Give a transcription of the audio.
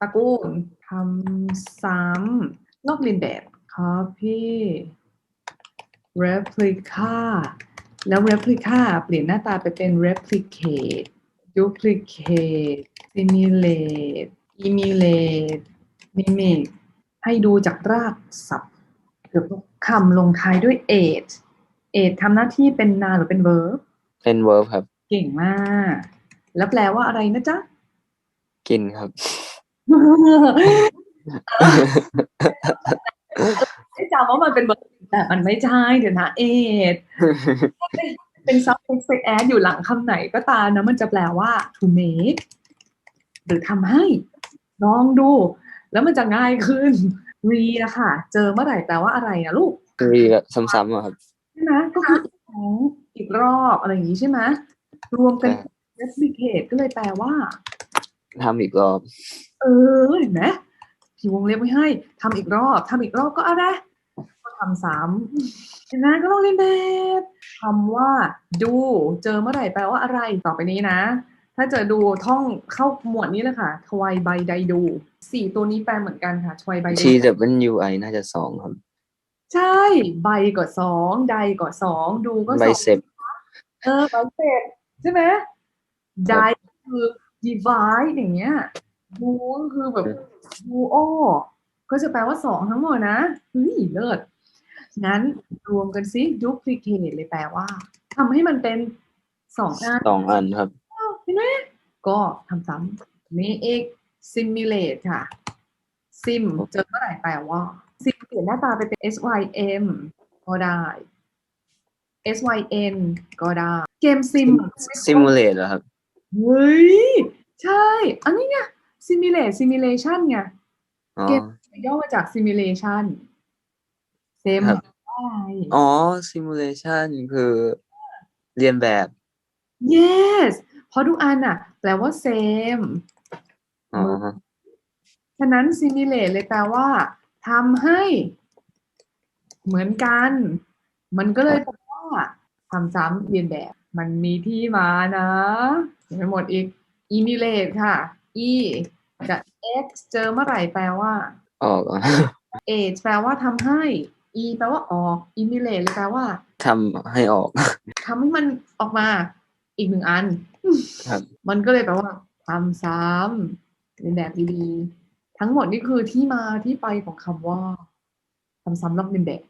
ตระกูลทำซ้ำลอกเลียนแบบ copy replica แล้ว replica เปลี่ยนหน้าตาไปเป็น replicate duplicate simulate emulate mimic ให้ดูจากรากศัพท์เกือบทุกคำลงท้ายด้วย ate ate ทำหน้าที่เป็น noun หรือเป็น verb เป็น verb ครับ เก่งมาก แล้วแปลว่าอะไรนะจ๊ะ กินครับไม่ จำว่ามันเป็นเบอร์แต่มันไม่ใช่เดี๋ยวนะเอดเป็น subject verb add อยู่หลังคำไหนก็ตามนะ มันจะแปลว่า to make หรือทำให้ ลองดู แล้วมันจะง่ายขึ้น re อะค่ะ เจอเมื่อไหร่แปลว่าอะไรนะลูกรีแบบซ้ำๆอะครับ ใช่ไหมก็คืออีกครั้งอีกรอบอะไรอย่างนี้ใช่ไหมรวมกัน replicate ก็เลยแปลว่า ทำอีกรอบ เออเห็นไหมพี่วงเล็บไว้ให้ทำอีกรอบทำอีกรอบก็อะไรก็ทำซ้ำเห็นไหมก็ต้องเรียนแบบคำว่าดูเจอเมื่อไหร่แปลว่าอะไรต่อไปนี้นะ ถ้าเจอดูท่องเข้าหมวดนี้เลยค่ะทวายใบใดดูสี่ตัวนี้แปลเหมือนกันค่ะทวายใบใด T W I น่าจะสองครับ ใช่ใบก็สองใดก็สองดูก็ไบสองเซ็ปเออไบเซ็ปใช่ไหมใดคือ divide อย่างเงี้ยดูก็คือแบบดูโอก็จะแปลว่าสองทั้งหมดนะเฮ้ยเลิศงั้นรวมกันซิ duplicate เลยแปลว่าทำให้มันเป็นสองอันสองอันครับเห็นไหมก็ทำซ้ำมีอีก simulate ค่ะ sim เจอเมื่อไหร่แปลว่า sim เปลี่ยนหน้าตาไปเป็น sym ก็ได้ syn ก็ได้ เกม sim simulate เหรอครับ เฮ้ย ใช่ อันนี้ไง simulate simulation ไงอ๋อเกมย่อมาจาก simulation เซมครับได้อ๋อ simulation คือเรียนแบบ yes เพราะทุกอันอะ แปลว่า same อ๋อฉะนั้น simulate เลยแปลว่าทำให้เหมือนกัน มันก็เลยแปลว่าทำซ้ำเรียนแบบ มันมีที่มานะ ยังไม่หมดอีก emulate ค่ะ e กับ x เจอเมื่อไหร่แปลว่า ออกอะ age แปลว่าทำให้ e แปลว่าออก emulate เลยแปลว่าทำให้ออกทำให้มันออกมาอีกหนึ่งอัน ครับ มันก็เลยแปลว่าทำซ้ำเรียนแบบดีๆ ทั้งหมดนี่คือที่มาที่ไปของคำว่าทำซ้ำลอกเลียนแบบ